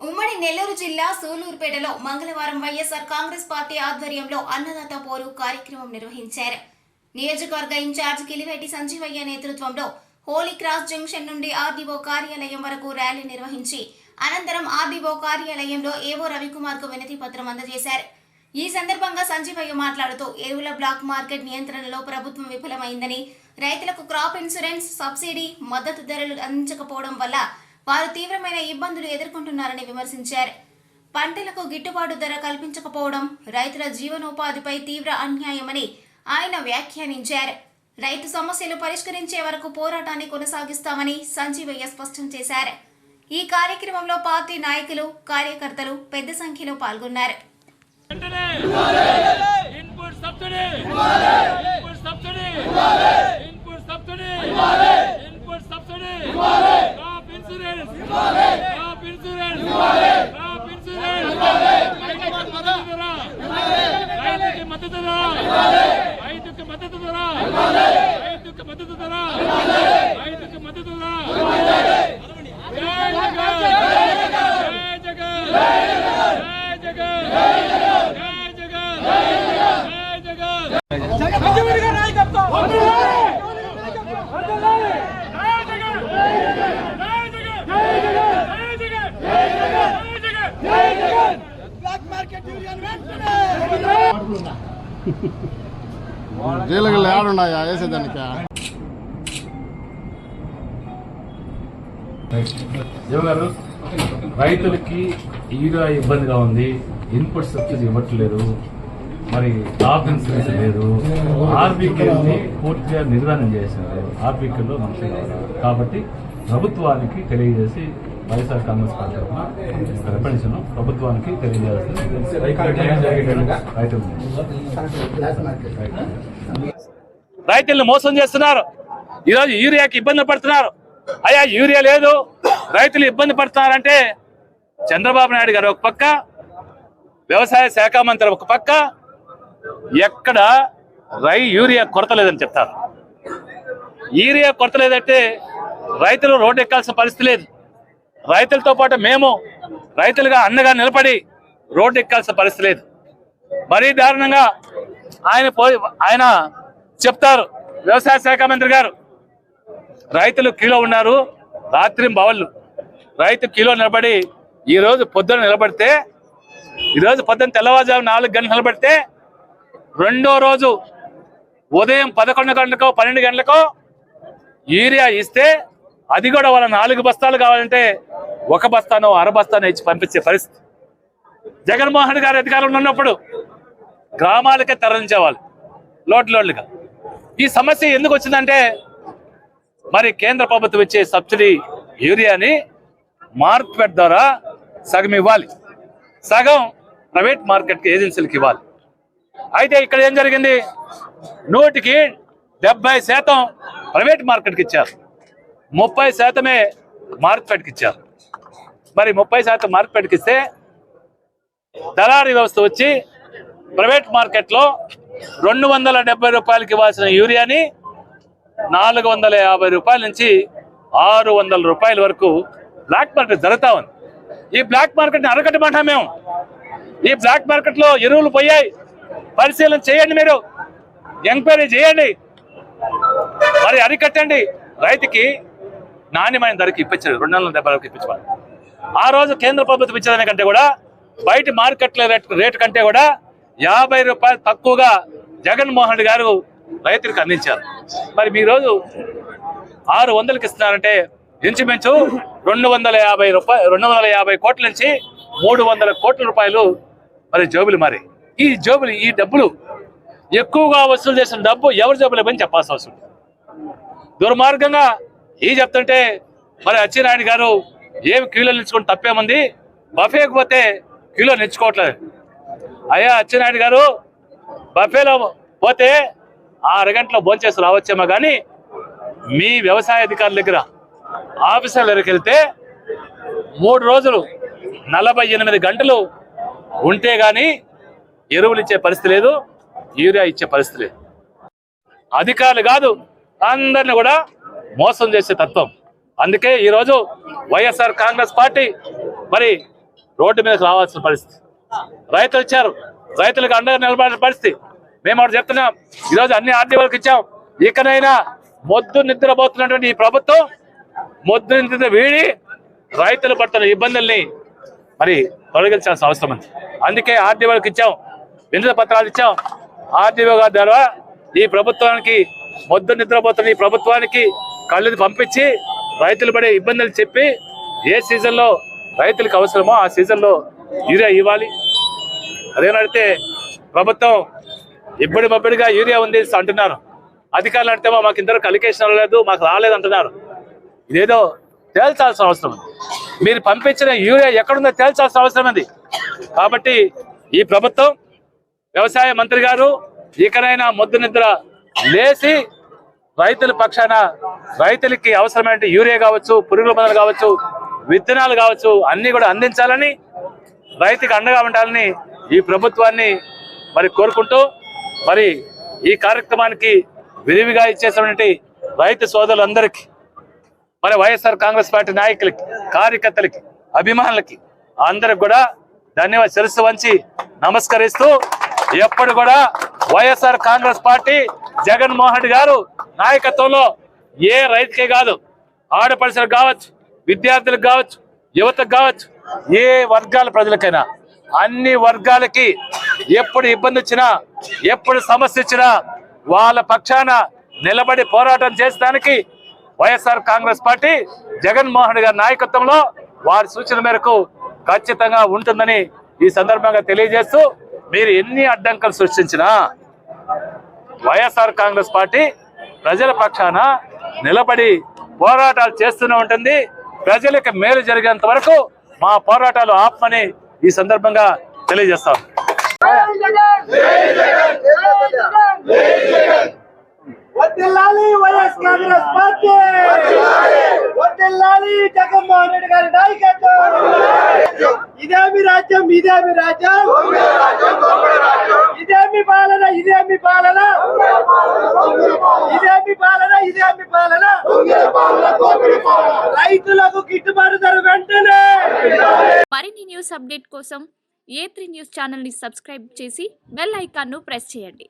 ఉమ్మడి నెల్లూరు జిల్లా సూలూరుపేటలో మంగళవారం వైఎస్ఆర్ కాంగ్రెస్ పార్టీ ఆధ్వర్యంలో అన్నదాత పోరు కార్యక్రమం నిర్వహించారు. నియోజకవర్గ ఇన్ఛార్జ్ కిలివేటి సంజీవయ్య నేతృత్వంలో హోలీ క్రాస్ జంక్షన్ నుండి ఆర్డీఓ కార్యాలయం వరకు ర్యాలీ నిర్వహించి అనంతరం ఆర్డీఓ కార్యాలయంలో ఏవో రవికుమార్కు వినతి పత్రం అందజేశారు. ఈ సందర్భంగా సంజీవయ్య మాట్లాడుతూ ఎరువుల బ్లాక్ మార్కెట్ నియంత్రణలో ప్రభుత్వం విఫలమైందని రైతులకు క్రాప్ ఇన్సూరెన్స్ సబ్సిడీ మద్దతు ధరలు అందించకపోవడం వల్ల వారు తీవ్రమైన ఇబ్బందులు ఎదుర్కొంటున్నారని విమర్శించారు. పంటలకు గిట్టుబాటు ధర కల్పించకపోవడం రైతుల జీవనోపాధిపై తీవ్ర అన్యాయమని ఆయన వ్యాఖ్యానించారు. రైతు సమస్యలు పరిష్కరించే వరకు పోరాటాన్ని కొనసాగిస్తామని సంజీవయ్య స్పష్టం చేశారు. ఈ కార్యక్రమంలో పార్టీ నాయకులు కార్యకర్తలు పెద్ద సంఖ్యలో పాల్గొన్నారు. Input subsidy input subsidy input subsidy input subsidy crop insurance crop insurance crop insurance రైతుకి మద్దతు ధర! రైతుకి మద్దతు ధర! రైతుకి మద్దతు ధర! రైతుకి మద్దతు ధర రైతుకి మద్దతు ధర జై జగన్ జై జగన్ జై జగన్ జై జగన్ జై జగన్ మంచివాడి గారి నాయకత్వం బ్లాక్ మార్కెట్ యూనియన్ వెంటనే జీలగలు ఏడున్నాయా వేసేదానికి గారు రైతులకి ఈరా ఇబ్బందిగా ఉంది. ఇన్పుట్ సబ్సిడీ ఇవ్వట్లేదు. మరి టాప్ ఇన్సూరెన్స్ లేదు. ఆర్బీకేని పూర్తిగా నిర్ధారణ చేశారు ఆర్బీకేలో మనుషులు కాబట్టి ప్రభుత్వానికి తెలియజేసి వైఎస్ఆర్ కాంగ్రెస్ పార్టీ తరఫున ప్రభుత్వానికి తెలియజేయాల్సింది రైతులను మోసం చేస్తున్నారు. ఈరోజు యూరియాకి ఇబ్బంది పడుతున్నారు. అయ్యా యూరియా లేదు. రైతులు ఇబ్బంది పడుతున్నారంటే చంద్రబాబు నాయుడు గారు ఒక పక్క వ్యవసాయ శాఖ మంత్రి ఒక పక్క ఎక్కడ రై యూరియా కొరత లేదని చెప్తారు. యూరియా కొరత లేదంటే రైతులు రోడ్డు ఎక్కాల్సిన పరిస్థితి లేదు. రైతులతో పాటు మేము రైతులుగా అన్నగా నిలబడి రోడ్డు ఎక్కాల్సిన పరిస్థితి లేదు. మరీ దారుణంగా ఆయన పోయి ఆయన చెప్తారు వ్యవసాయ శాఖ మంత్రి గారు రైతులు కిలో ఉన్నారు రాత్రి బవళ్ళు. రైతు కిలో నిలబడి ఈరోజు పొద్దున నిలబడితే ఈరోజు పొద్దున తెల్లవారుజాము నాలుగు గంటలు నిలబడితే రెండో రోజు ఉదయం పదకొండు గంటలకో పన్నెండు గంటలకో యూరియా ఇస్తే అది కూడా వాళ్ళ నాలుగు బస్తాలు కావాలంటే ఒక బస్తానో అర బస్తానో ఇచ్చి పంపించే పరిస్థితి. జగన్మోహన్ గారు అధికారంలో ఉన్నప్పుడు గ్రామాలకే తరలించేవాళ్ళు లోడ్ లోడ్లుగా ఈ సమస్య ఎందుకు వచ్చిందంటే మరి కేంద్ర ప్రభుత్వం ఇచ్చే సబ్సిడీ యూరియాని మార్కెట్ ద్వారా సగం ఇవ్వాలి. సగం ప్రైవేట్ మార్కెట్కి ఏజెన్సీలకు ఇవ్వాలి. అయితే ఇక్కడ ఏం జరిగింది? నూటికి డెబ్బై శాతం ప్రైవేట్ మార్కెట్కి ఇచ్చారు. ముప్పై శాతమే మార్కెట్కి ఇచ్చారు. మరి ముప్పై శాతం మార్కెట్కి ఇస్తే దళారీ వ్యవస్థ వచ్చి ప్రైవేట్ మార్కెట్లో రెండు వందల డెబ్బై రూపాయలకి ఇవ్వాల్సిన యూరియాని నాలుగు వందల యాభై రూపాయల నుంచి ఆరు వందల రూపాయల వరకు బ్లాక్ మార్కెట్ జరుగుతా ఉంది. ఈ బ్లాక్ మార్కెట్ని అరగటమంటాం మేము. ఈ బ్లాక్ మార్కెట్లో ఎరువులు పోయాయి. పరిశీలన చేయండి మీరు. ఎంక్వైరీ చేయండి. మరి అరికట్టండి రైతుకి నాణ్యమైన ధరకి ఇప్పించారు. రెండు వందల డెబ్బై వరకు ఇప్పించాలి ఆ రోజు కేంద్ర ప్రభుత్వం ఇచ్చేదాని కంటే కూడా బయట మార్కెట్లో రేట్ రేటు కంటే కూడా యాభై రూపాయలు తక్కువగా జగన్మోహన్ రెడ్డి గారు రైతులకు అందించారు. మరి మీ రోజు ఆరు వందలకి ఇస్తున్నారంటే ఇంచుమించు రెండు వందల యాభై రూపాయలు రెండు వందల యాభై కోట్ల నుంచి మూడు వందల కోట్ల రూపాయలు మరి జోబులు మరి ఈ జోబులు ఈ డబ్బులు ఎక్కువగా వసూలు చేసిన డబ్బు ఎవరి జోబులు ఇవ్వని చెప్పాల్సిన అవసరం దుర్మార్గంగా ఈ చెప్తుంటే మరి అచ్చినాయుడు గారు ఏమి క్యూలో నిలుచుకుని తప్పేముంది? బఫేకి పోతే క్యూలో నిలుచుకోవట్లేదు. అయ్యా అచ్చినాయుడు గారు బఫేలో పోతే అరగంటలో భోంచేసి రావచ్చేమో కానీ మీ వ్యవసాయ అధికారుల దగ్గర ఆఫీసర్ల దగ్గరికి వెళ్తే మూడు రోజులు నలభై ఎనిమిది గంటలు ఉంటే కానీ ఎరువులు ఇచ్చే పరిస్థితి లేదు యూరియా ఇచ్చే పరిస్థితి లేదు. అధికారులు కాదు అందరిని కూడా మోసం చేసే తత్వం. అందుకే ఈరోజు వైఎస్ఆర్ కాంగ్రెస్ పార్టీ మరి రోడ్డు మీదకి రావాల్సిన పరిస్థితి. రైతులు ఇచ్చారు రైతులకు అండగా నిలబడిన పరిస్థితి. మేము ఒకటి చెప్తున్నాం ఈరోజు అన్ని ఆర్డీఓలకు ఇచ్చాం. ఇకనైనా మొద్దు నిద్రపోతున్నటువంటి ఈ ప్రభుత్వం మొద్దు నిద్ర వీడి రైతులు పడుతున్న ఇబ్బందుల్ని మరి తొలగించాల్సిన అవసరం ఉంది. అందుకే ఆర్డీఓలకు ఇచ్చాం. వినతి పత్రాలు ఇచ్చాం. ఆర్టీఓ గారి ద్వారా ఈ ప్రభుత్వానికి మొద్దు నిద్రపోతున్న ఈ ప్రభుత్వానికి కళ్ళుని పంపించి రైతులు పడే ఇబ్బందులు చెప్పి ఏ సీజన్లో రైతులకు అవసరమో ఆ సీజన్లో యూరియా ఇవ్వాలి. అదేనడితే ప్రభుత్వం ఇబ్బడి బబ్బడిగా యూరియా ఉంది అంటున్నారు. అధికారులు అంటే మాకు ఇద్దరు కలికేషన్ లేదు మాకు రాలేదు అంటున్నారు. ఇదేదో తేల్చాల్సిన అవసరం ఉంది. మీరు పంపించిన యూరియా ఎక్కడుందో తేల్చాల్సిన అవసరం ఉంది. కాబట్టి ఈ ప్రభుత్వం వ్యవసాయ మంత్రి గారు ఇకనైనా మొద్దు నిద్ర లేచి రైతుల పక్షాన రైతులకి అవసరమైన యూరియా కావచ్చు పురుగుల మందులు కావచ్చు విత్తనాలు కావచ్చు అన్ని కూడా అందించాలని రైతుకి అండగా ఉండాలని ఈ ప్రభుత్వాన్ని మరి కోరుకుంటూ మరి ఈ కార్యక్రమానికి విరివిగా ఇచ్చేసినటువంటి రైతు సోదరులందరికీ మరి వైఎస్ఆర్ కాంగ్రెస్ పార్టీ నాయకులకి కార్యకర్తలకి అభిమానులకి అందరికి కూడా ధన్యవాద శిరస్సు వంచి నమస్కరిస్తూ ఎప్పుడు కూడా YSR Congress party Jaganmohan Reddy garu నాయకత్వంలో ఏ రైతుకే కాదు ఆడపడుచులకు కావచ్చు విద్యార్థులకు కావచ్చు యువతకు కావచ్చు ఏ వర్గాల ప్రజలకైనా అన్ని వర్గాలకి ఎప్పుడు ఇబ్బంది వచ్చినా ఎప్పుడు సమస్య వచ్చినా వాళ్ళ పక్షాన నిలబడి పోరాటం చేసడానికి YSR Congress party Jaganmohan Reddy గారి నాయకత్వంలో వారి సూచన మేరకు ఖచ్చితంగా ఉంటుందని ఈ సందర్భంగా తెలియజేస్తూ మీరు ఎన్ని అడ్డంకులు సృష్టించినా వైఎస్ఆర్ కాంగ్రెస్ పార్టీ ప్రజల పక్షాన నిలబడి పోరాటాలు చేస్తూనే ఉంటుంది. ప్రజలకు మేలు జరిగేంత వరకు మా పోరాటాలు ఆపమని ఈ సందర్భంగా తెలియజేస్తాం వైఎస్ కాంగ్రెస్ పార్టీ! వడ్డిల్లాలి జగన్మోహన్ రెడ్డి గారి నాయకత్వం. ఇదేమి రాజ్యం ఇదేమి రాజ్యం? ఇదేమి పాలన ఇదేమి పాలన? ఇదేమి పాలన ఇదేమి పాలన? రైతులకు గిట్టుబాటు ధర వెంటనే. మరిన్ని న్యూస్ అప్డేట్ కోసం ఏ త్రీ న్యూస్ ఛానల్ని సబ్స్క్రైబ్ చేసి బెల్ ఐకాన్ను ప్రెస్ చేయండి.